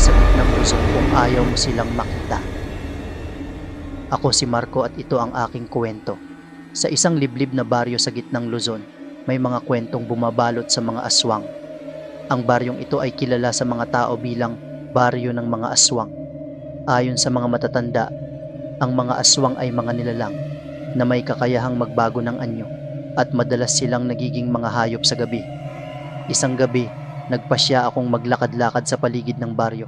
sa ng Luzon kung ayaw mo silang makita. Ako si Marco at ito ang aking kwento. Sa isang liblib na baryo sa gitnang Luzon, may mga kwentong bumabalot sa mga aswang. Ang baryong ito ay kilala sa mga tao bilang baryo ng mga aswang. Ayon sa mga matatanda, ang mga aswang ay mga nilalang na may kakayahang magbago ng anyo at madalas silang nagiging mga hayop sa gabi. Isang gabi, nagpasya akong maglakad-lakad sa paligid ng baryo.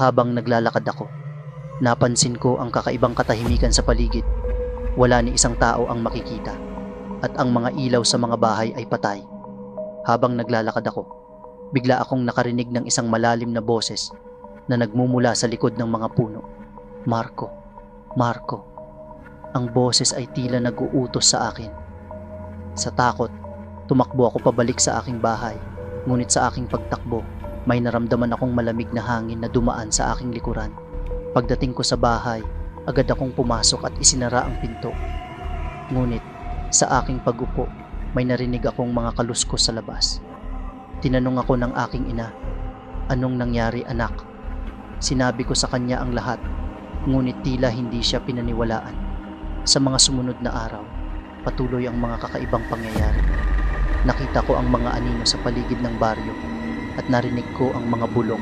Habang naglalakad ako, napansin ko ang kakaibang katahimikan sa paligid. Wala ni isang tao ang makikita at ang mga ilaw sa mga bahay ay patay. Habang naglalakad ako, bigla akong nakarinig ng isang malalim na boses na nagmumula sa likod ng mga puno. Marco, Marco. Ang boses ay tila nag-uutos sa akin. Sa takot, tumakbo ako pabalik sa aking bahay. Ngunit sa aking pagtakbo, may naramdaman akong malamig na hangin na dumaan sa aking likuran. Pagdating ko sa bahay, agad akong pumasok at isinara ang pinto. Ngunit sa aking pagupo, may narinig akong mga kaluskos sa labas. Tinanong ako ng aking ina, anong nangyari anak? Sinabi ko sa kanya ang lahat, ngunit tila hindi siya pinaniwalaan. Sa mga sumunod na araw, patuloy ang mga kakaibang pangyayari. Nakita ko ang mga anino sa paligid ng baryo at narinig ko ang mga bulong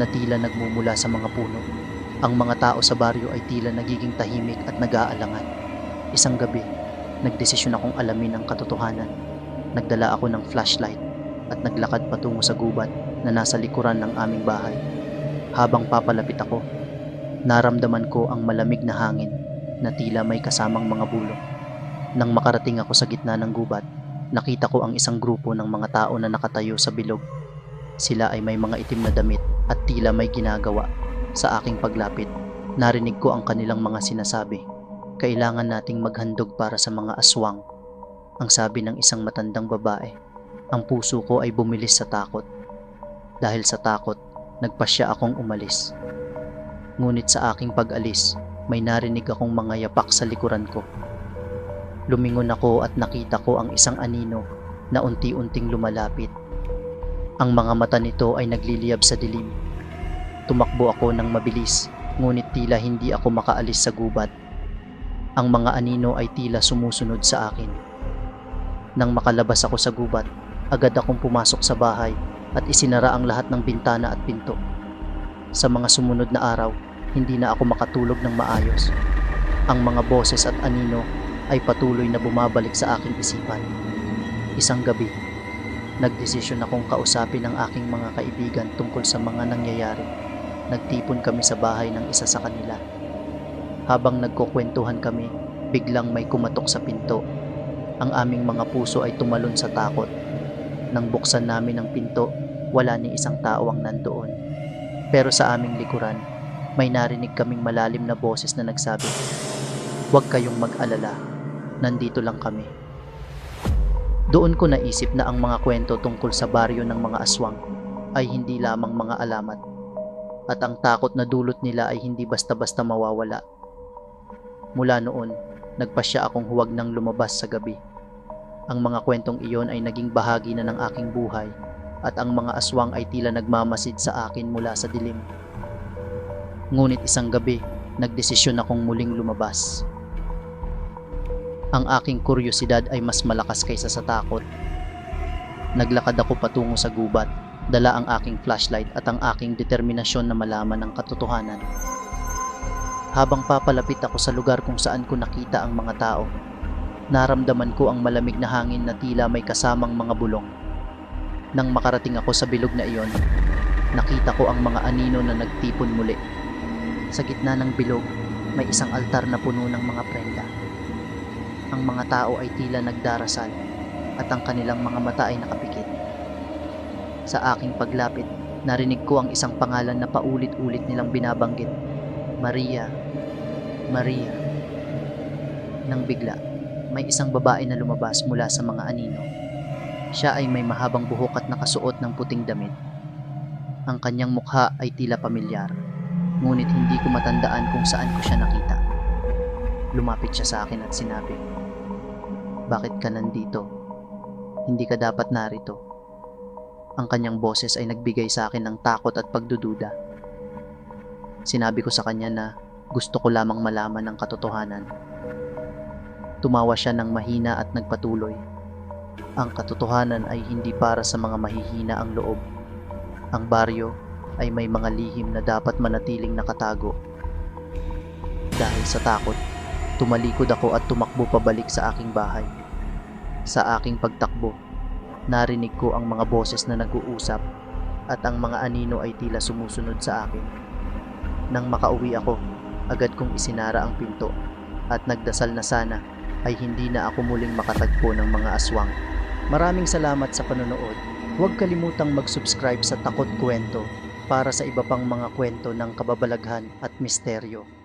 na tila nagmumula sa mga puno. Ang mga tao sa baryo ay tila nagiging tahimik at nag-aalangan. Isang gabi, nagdesisyon akong alamin ang katotohanan. Nagdala ako ng flashlight at naglakad patungo sa gubat na nasa likuran ng aming bahay. Habang papalapit ako, naramdaman ko ang malamig na hangin na tila may kasamang mga bulong. Nang makarating ako sa gitna ng gubat, nakita ko ang isang grupo ng mga tao na nakatayo sa bilog. Sila ay may mga itim na damit at tila may ginagawa. Sa aking paglapit, narinig ko ang kanilang mga sinasabi. Kailangan nating maghandog para sa mga aswang. Ang sabi ng isang matandang babae. Ang puso ko ay bumilis sa takot. Dahil sa takot, nagpasya akong umalis. Ngunit sa aking pag-alis, may narinig akong mga yapak sa likuran ko. Lumingon ako at nakita ko ang isang anino na unti-unting lumalapit. Ang mga mata nito ay nagliliyab sa dilim. Tumakbo ako ng mabilis, ngunit tila hindi ako makaalis sa gubat. Ang mga anino ay tila sumusunod sa akin. Nang makalabas ako sa gubat, agad akong pumasok sa bahay at isinara ang lahat ng bintana at pinto. Sa mga sumunod na araw, hindi na ako makatulog ng maayos. Ang mga boses at anino ay patuloy na bumabalik sa aking isipan. Isang gabi, nagdesisyon akong kausapin ang aking mga kaibigan tungkol sa mga nangyayari. Nagtipon kami sa bahay ng isa sa kanila. Habang nagkukwentuhan kami, biglang may kumatok sa pinto. Ang aming mga puso ay tumalon sa takot. Nang buksan namin ang pinto, wala ni isang tao ang nandoon. Pero sa aming likuran, may narinig kaming malalim na boses na nagsabi, Huwag kayong mag-alala, nandito lang kami. Doon ko naisip na ang mga kwento tungkol sa baryo ng mga aswang ay hindi lamang mga alamat at ang takot na dulot nila ay hindi basta-basta mawawala. Mula noon, nagpasya akong huwag nang lumabas sa gabi. Ang mga kwentong iyon ay naging bahagi na ng aking buhay at ang mga aswang ay tila nagmamasid sa akin mula sa dilim. Ngunit isang gabi, nagdesisyon akong muling lumabas. Ang aking kuryosidad ay mas malakas kaysa sa takot. Naglakad ako patungo sa gubat, dala ang aking flashlight at ang aking determinasyon na malaman ang katotohanan. Habang papalapit ako sa lugar kung saan ko nakita ang mga tao, naramdaman ko ang malamig na hangin na tila may kasamang mga bulong. Nang makarating ako sa bilog na iyon, nakita ko ang mga anino na nagtipon muli. Sa gitna ng bilog, may isang altar na puno ng mga prenda. Ang mga tao ay tila nagdarasal at ang kanilang mga mata ay nakapikit. Sa aking paglapit, narinig ko ang isang pangalan na paulit-ulit nilang binabanggit. Maria, Maria. Nang bigla, may isang babae na lumabas mula sa mga anino. Siya ay may mahabang buhok at nakasuot ng puting damit. Ang kanyang mukha ay tila pamilyar, ngunit hindi ko matandaan kung saan ko siya nakita. Lumapit siya sa akin at sinabi, Bakit ka nandito? Hindi ka dapat narito. Ang kanyang boses ay nagbigay sa akin ng takot at pagdududa. Sinabi ko sa kanya na gusto ko lamang malaman ang katotohanan. Tumawa siya ng mahina at nagpatuloy. Ang katotohanan ay hindi para sa mga mahihina ang loob. Ang baryo ay may mga lihim na dapat manatiling nakatago. Dahil sa takot, tumalikod ako at tumakbo pabalik sa aking bahay. Sa aking pagtakbo, narinig ko ang mga boses na nag-uusap at ang mga anino ay tila sumusunod sa akin. Nang makauwi ako, agad kong isinara ang pinto at nagdasal na sana ay hindi na ako muling makatagpo ng mga aswang. Maraming salamat sa panonood. Huwag kalimutang mag-subscribe sa Takot Kwento para sa iba pang mga kwento ng kababalaghan at misteryo.